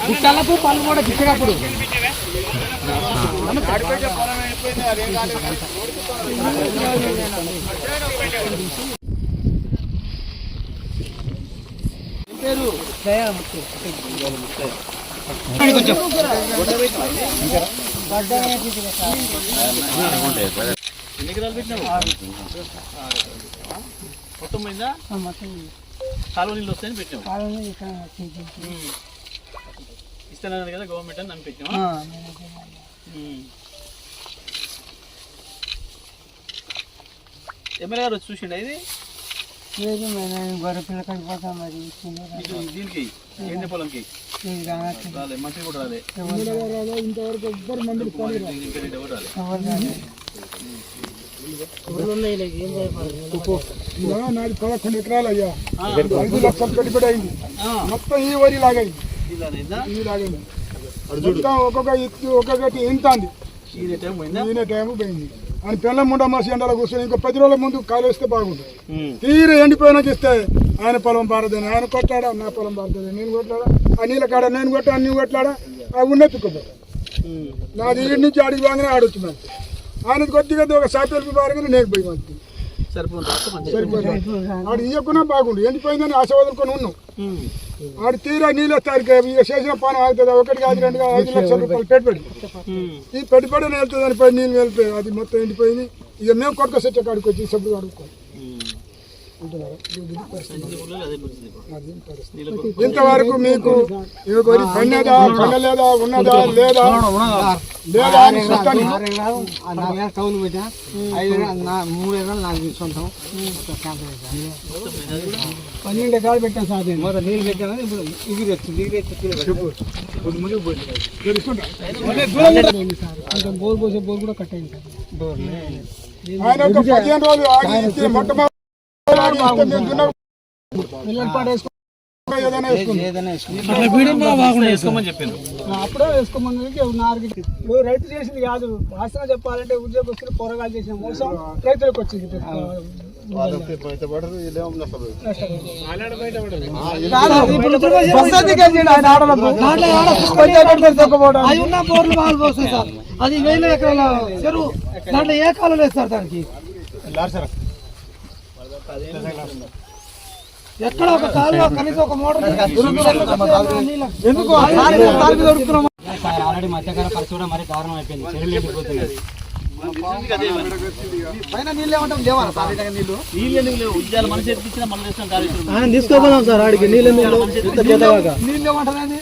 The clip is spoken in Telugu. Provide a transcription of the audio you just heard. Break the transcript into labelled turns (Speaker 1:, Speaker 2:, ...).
Speaker 1: గుట్టలకు పళ్ళు కూడా గిట్టేటప్పుడు పేరు? కొంచెం
Speaker 2: ఎన్ని పెట్టినావు మొత్తం పోయిందా కాలువ నీళ్ళు వస్తాయని పెట్టినావు ఇస్తానన్నారు కదా గవర్నమెంట్ అని నన్ను పెట్టినావా ఎమ్మెల్యే గారు వచ్చి చూసిండ ఇది
Speaker 1: లేదు నేను గొర్రె పిల్ల పోతాం మరి
Speaker 2: దీనికి ఎండ పొలంకి
Speaker 1: ఇంతవరకు ఎవ్వరు మంది
Speaker 2: ఇంకా రెండు ఎవరు రాలే
Speaker 3: నాది పదకొండు ఎకరాలు అయ్యా. ఐదు లక్షలు పెట్టుబడి అయింది. మొత్తం ఈ వరి లాగైంది.
Speaker 2: ఇలానేనా?
Speaker 3: ఈ లాగైంది. మొత్తం ఒక్కొక్క ఎత్తు ఒక్కొక్కటి ఇంత అంది? ఈయన టైం పోయింది. అని పిల్ల ముండ మాసి ఎండలో కూర్చొని ఇంకో పది రోజుల ముందు కాలేస్తే బాగుంటుంది. తీర ఎండిపోయినాక ఇస్తే ఆయన పొలం పారదని? ఆయన కొట్లాడా? నా పొలం పారుతుంది నేను కొట్లాడా? ఆ నీళ్ళ కాడ నేను కొట్టా నీవు కొట్లాడా? ఆ ఉన్న
Speaker 2: ఉమ్.
Speaker 3: నాది ఈడి నుంచి ఆడికి బాగానే ఆడొచ్చున్నాను ఆయనది కొద్దిగా ఒక సాపేలు పారగానే నేను పోయి మంచి ఆడు ఇయ్యకున్నా బాగుండు. ఎండిపోయిందని ఆశ వదులుకొని ఉన్నాం. ఆడు తీరా నీళ్ళు వస్తారు ఇక చేసిన పని అవుతుంది ఒకటి కాదు రెండు కాదు ఐదు లక్షల రూపాయలు పెట్టుబడి. ఈ పెట్టుబడి వెళ్తుంది అని పోయి నీళ్ళు వెళ్ళిపోయి అది మొత్తం ఎండిపోయింది. ఇక మేము కొట్టుకు సెట్ కాడికి వచ్చి అడుగుతాం
Speaker 2: కొరకు
Speaker 3: ఇంతవరకు మీకు పన్నదా పండలేదా ఉన్నదా లేదా?
Speaker 1: టౌన్ పెట్టా ఐదు మూడు ఎకరాలు నాకు సొంతం పన్నెండు ఎకరాలు పెట్టాను సార్ నేను. మొదటి నీళ్ళు పెట్టాను ఇప్పుడు ఇది వచ్చింది ఇది
Speaker 3: తెలుసుకుంటా
Speaker 1: కొంచెం బోర్ పోసే బోర్ కూడా కట్ అయింది సార్
Speaker 3: మొట్టమొదటి దున్న
Speaker 1: పిల్లలు పాటు
Speaker 3: ఏదైనా
Speaker 2: వేసుకోమని
Speaker 1: అప్పుడే వేసుకోమని నాలుగు ఇప్పుడు రైతు చేసింది కాదు. వాస్తవం చెప్పాలంటే ఉద్యోగస్తులు కూరగాయలు చేసిన మోసం రైతులకు వచ్చింది.
Speaker 4: అది ఉన్న బోర్లు బాగా పోస్తాయి సార్. అది వేల ఎకరాల చెరువు. దాంట్లో ఏ కాలం సార్ దానికి. ఎక్కడ ఒక కాలువ కనీసం ఒక మోటార్ ఎందుకు?
Speaker 1: ఆల్రెడీ మధ్యకాల పరిస్థితి కూడా మరి దారుణం అయిపోయింది. చెరువులు ఎండిపోతున్నాయి
Speaker 4: తీసుకోపోదాం సార్ ఆడికి నీళ్ళు
Speaker 1: నీళ్ళు ఏమంటారండి